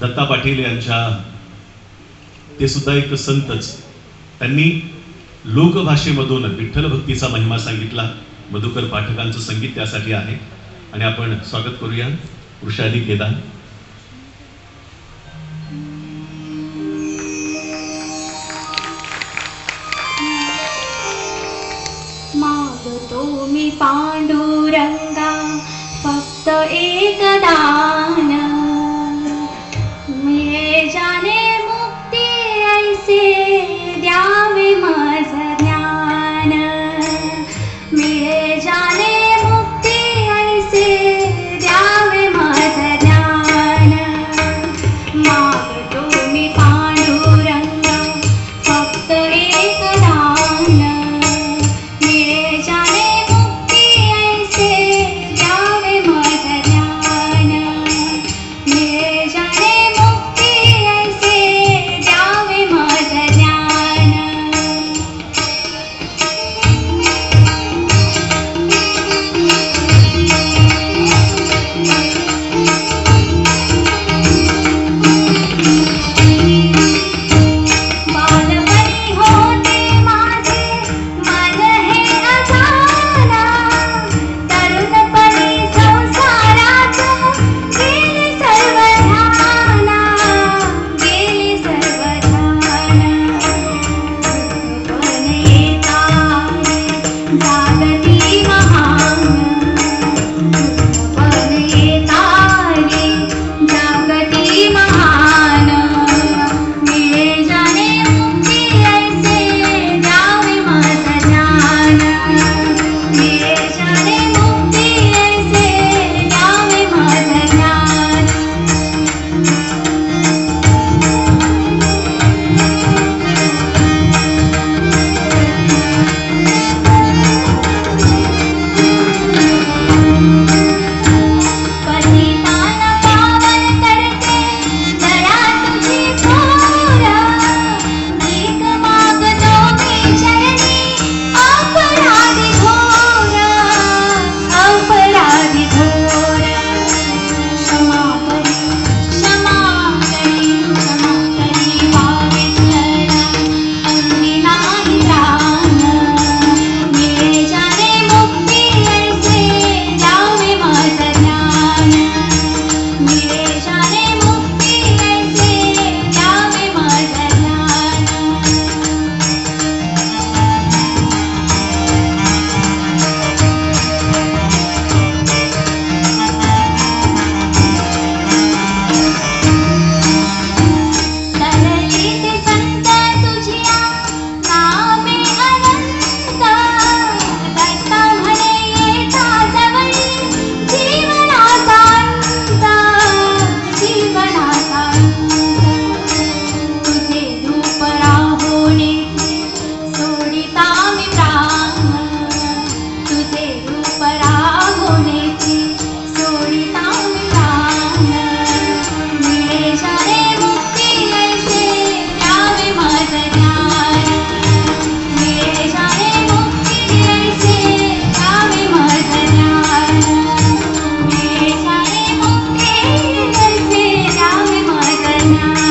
दत्ता पाटील यांच्या ते सुद्धा एक संतच. त्यांनी लोकभाषेमधून विठ्ठल भक्तीचा महिमा सांगितला. मधुकर पाठकांचं संगीत त्यासाठी आहे. आणि आपण स्वागत करूया. वृषादी केदार. मागतो मी पांडुरंगा फक्त एकदा Bye. na